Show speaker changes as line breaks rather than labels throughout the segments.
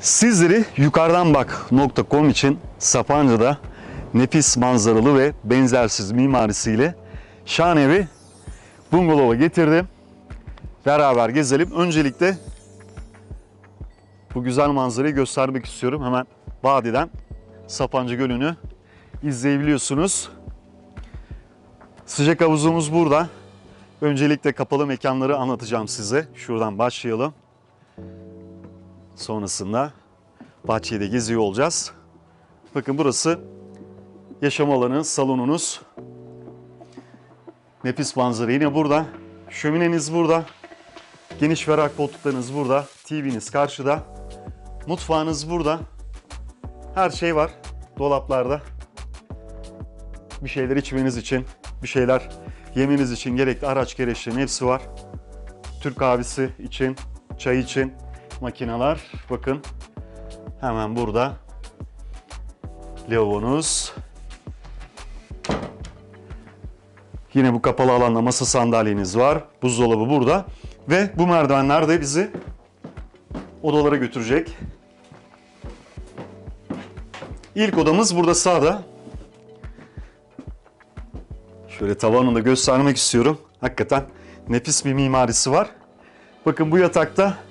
Sizleri yukarıdanbak.com için Sapanca'da nefis manzaralı ve benzersiz mimarisiyle şahane bir bungalova getirdim. Beraber gezelim. Öncelikle bu güzel manzarayı göstermek istiyorum. Hemen vadiden Sapanca Gölü'nü izleyebiliyorsunuz. Sıcak havuzumuz burada. Öncelikle kapalı mekanları anlatacağım size. Şuradan başlayalım. Sonrasında bahçede geziyor olacağız. Bakın burası yaşam alanı, salonunuz. Nefis manzara yine burada. Şömineniz burada. Geniş ferah koltuklarınız burada. TV'niz karşıda. Mutfağınız burada. Her şey var dolaplarda. Bir şeyler içmeniz için, bir şeyler yemeniz için gerekli araç gereçlerin hepsi var. Türk kahvesi için, çay için makineler. Bakın hemen burada. Lavabonuz. Yine bu kapalı alanda masa sandalyeniz var. Buzdolabı burada. Ve bu merdivenler de bizi odalara götürecek. İlk odamız burada sağda. Şöyle tavanını da göstermek istiyorum. Hakikaten nefis bir mimarisi var. Bakın bu yatakta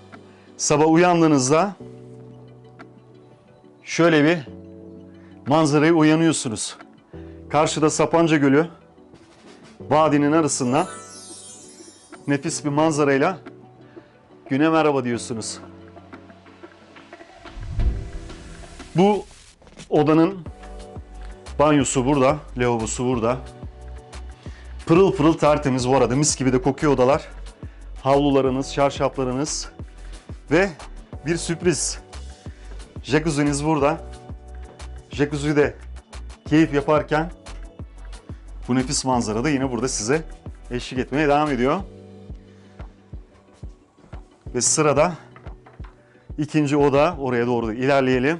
sabah uyandığınızda şöyle bir manzaraya uyanıyorsunuz. Karşıda Sapanca Gölü, vadinin arasından nefis bir manzarayla güne merhaba diyorsunuz. Bu odanın banyosu burada, lavabosu burada. Pırıl pırıl tertemiz bu arada. Mis gibi de kokuyor odalar. Havlularınız, çarşaflarınız ve bir sürpriz. Jacuzzi'niz burada. Jacuzzi'de keyif yaparken bu nefis manzara da yine burada size eşlik etmeye devam ediyor. Ve sırada ikinci oda oraya doğru ilerleyelim.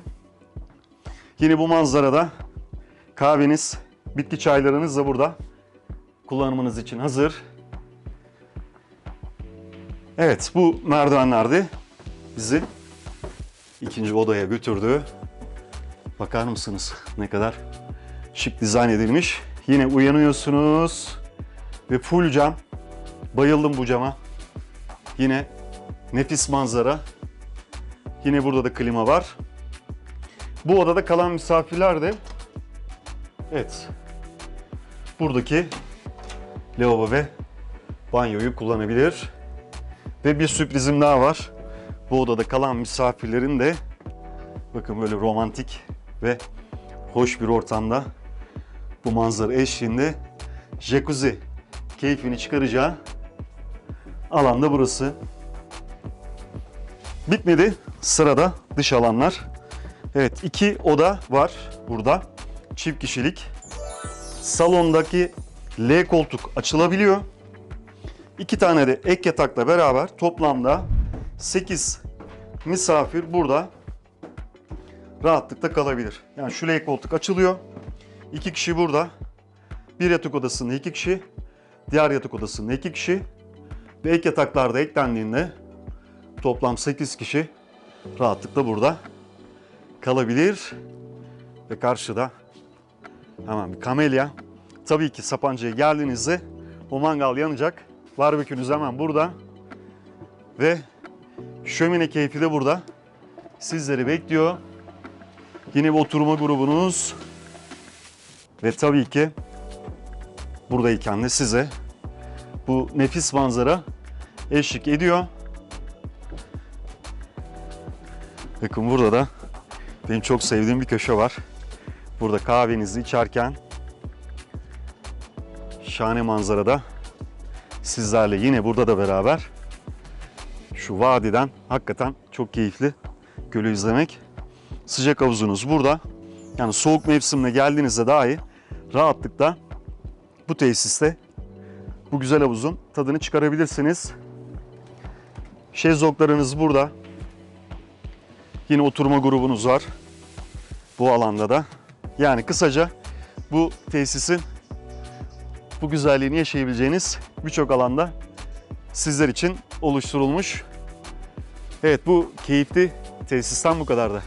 Yine bu manzarada kahveniz, bitki çaylarınız da burada kullanımınız için hazır. Evet bu merdivenlerde bizi ikinci odaya götürdü. Bakar mısınız ne kadar şık dizayn edilmiş. Yine uyanıyorsunuz ve full cam. Bayıldım bu cama. Yine nefis manzara. Yine burada da klima var. Bu odada kalan misafirler de evet buradaki lavabo ve banyoyu kullanabilir. Ve bir sürprizim daha var. Bu odada kalan misafirlerin de bakın böyle romantik ve hoş bir ortamda bu manzara eşliğinde jacuzzi keyfini çıkaracağı alanda burası. Bitmedi. Sırada dış alanlar. Evet iki oda var burada. Çift kişilik. Salondaki L koltuk açılabiliyor. İki tane de ek yatakla beraber toplamda 8 misafir burada rahatlıkla kalabilir. Yani şu L koltuk açılıyor. İki kişi burada. Bir yatak odasında iki kişi. Diğer yatak odasında iki kişi. Ve ek yataklar da eklendiğinde toplam 8 kişi rahatlıkla burada kalabilir. Ve karşıda hemen bir kamelya. Tabii ki Sapanca'ya geldiğinizde o mangal yanacak. Barbekünüz hemen burada. Ve şömine keyfi de burada. Sizleri bekliyor. Yine bir oturma grubunuz. Ve tabii ki buradayken de size bu nefis manzara eşlik ediyor. Bakın burada da benim çok sevdiğim bir köşe var. Burada kahvenizi içerken şahane manzarada sizlerle yine burada da beraber şu vadiden hakikaten çok keyifli gölü izlemek. Sıcak havuzunuz burada. Yani soğuk mevsimine geldiğinizde dahi rahatlıkla bu tesiste bu güzel havuzun tadını çıkarabilirsiniz. Şezlonglarınız burada. Yine oturma grubunuz var. Bu alanda da. Yani kısaca bu tesisin bu güzelliğini yaşayabileceğiniz birçok alanda sizler için oluşturulmuş. Evet bu keyifli Tesisten bu kadar da.